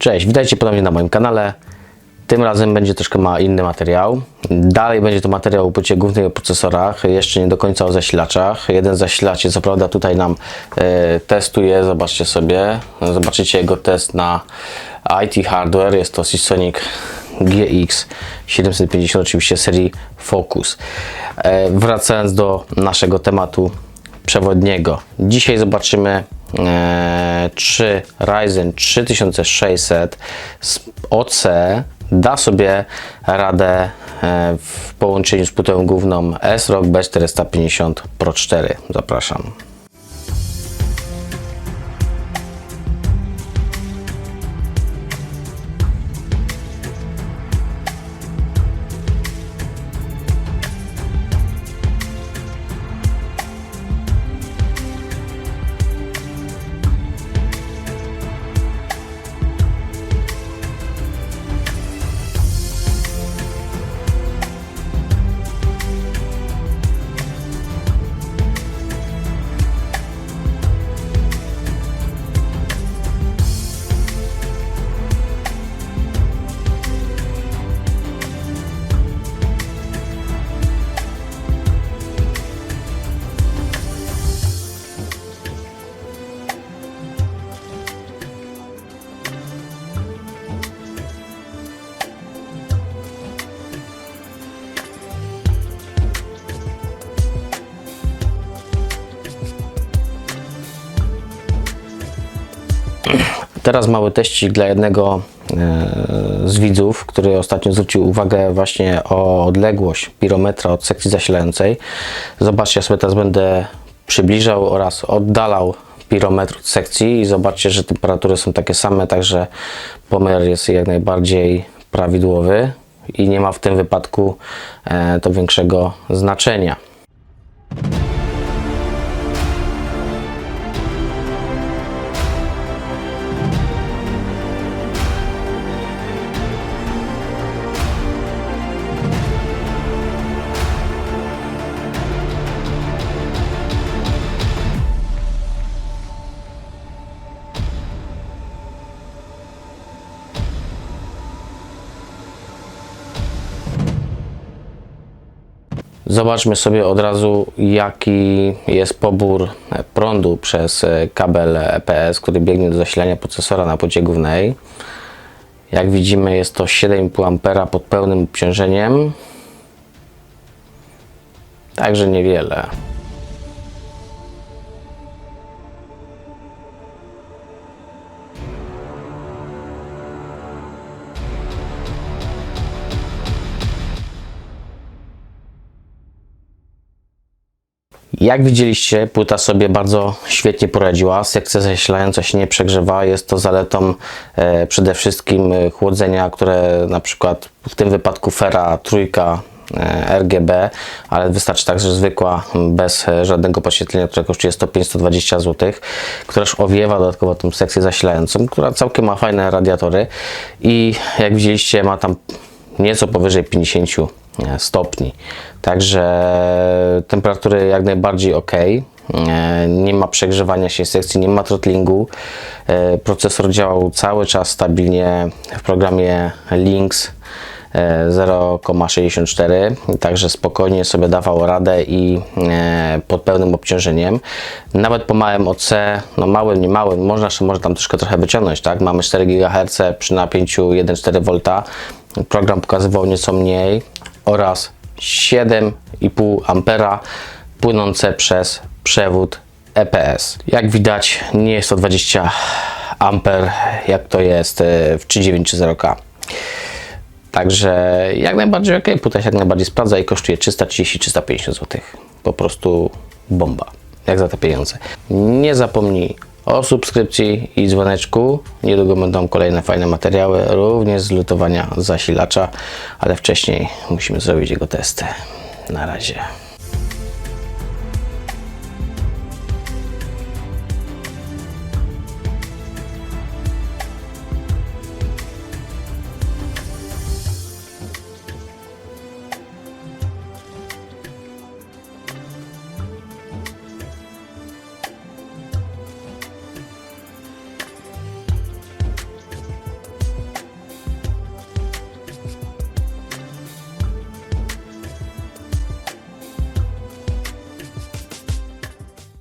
Cześć, witajcie ponownie na moim kanale. Tym razem będzie troszkę ma inny materiał. Dalej będzie to materiał o płycie głównej o procesorach, jeszcze nie do końca o zasilaczach. Jeden zasilacz co prawda tutaj nam e, testuje, zobaczcie sobie. Zobaczycie jego test na IT hardware, jest to Seasonic GX 750 oczywiście serii Focus. E, wracając do naszego tematu przewodniego. Dzisiaj zobaczymy czy Ryzen 3600 z OC da sobie radę e, w połączeniu z płytą główną S-Rock B450 Pro 4. Zapraszam. Teraz mały teścik dla jednego e, z widzów, który ostatnio zwrócił uwagę właśnie o odległość pirometra od sekcji zasilającej. Zobaczcie, ja sobie teraz będę przybliżał oraz oddalał pirometr od sekcji i zobaczcie, że temperatury są takie same, także pomiar jest jak najbardziej prawidłowy i nie ma w tym wypadku e, to większego znaczenia. Zobaczmy sobie od razu, jaki jest pobór prądu przez kabel EPS, który biegnie do zasilania procesora na płycie głównej. Jak widzimy, jest to 7,5 A pod pełnym obciążeniem. Także niewiele. Jak widzieliście, płyta sobie bardzo świetnie poradziła. Sekcja zasilająca się nie przegrzewa. Jest to zaletą e, przede wszystkim e, chłodzenia, które na przykład w tym wypadku Fera trójka e, RGB, ale wystarczy także zwykła, bez żadnego podświetlenia, które kosztuje 105-120 zł, która już owiewa dodatkowo tą sekcję zasilającą, która całkiem ma fajne radiatory i jak widzieliście ma tam nieco powyżej 50 stopni. Także temperatury jak najbardziej ok. E, Nie ma przegrzewania się sekcji, nie ma throttlingu. E, Procesor działał cały czas stabilnie w programie Lynx e, 0,64, także spokojnie sobie dawał radę i e, pod pełnym obciążeniem. Nawet po małym OC, no małym, nie małym, można jeszcze może tam troszkę trochę wyciągnąć, tak? Mamy 4 GHz przy napięciu 1,4 V. Program pokazywał nieco mniej oraz 7,5 ampera płynące przez przewód EPS. Jak widać, nie jest to 20 amper, jak to jest e, w 390K. Także jak najbardziej ok, płyta się jak najbardziej sprawdza i kosztuje 330-350 zł. Po prostu bomba, jak za te pieniądze. Nie zapomnij o subskrypcji i dzwoneczku. Niedługo będą kolejne fajne materiały, również z lutowania zasilacza, ale wcześniej musimy zrobić jego testy. Na razie.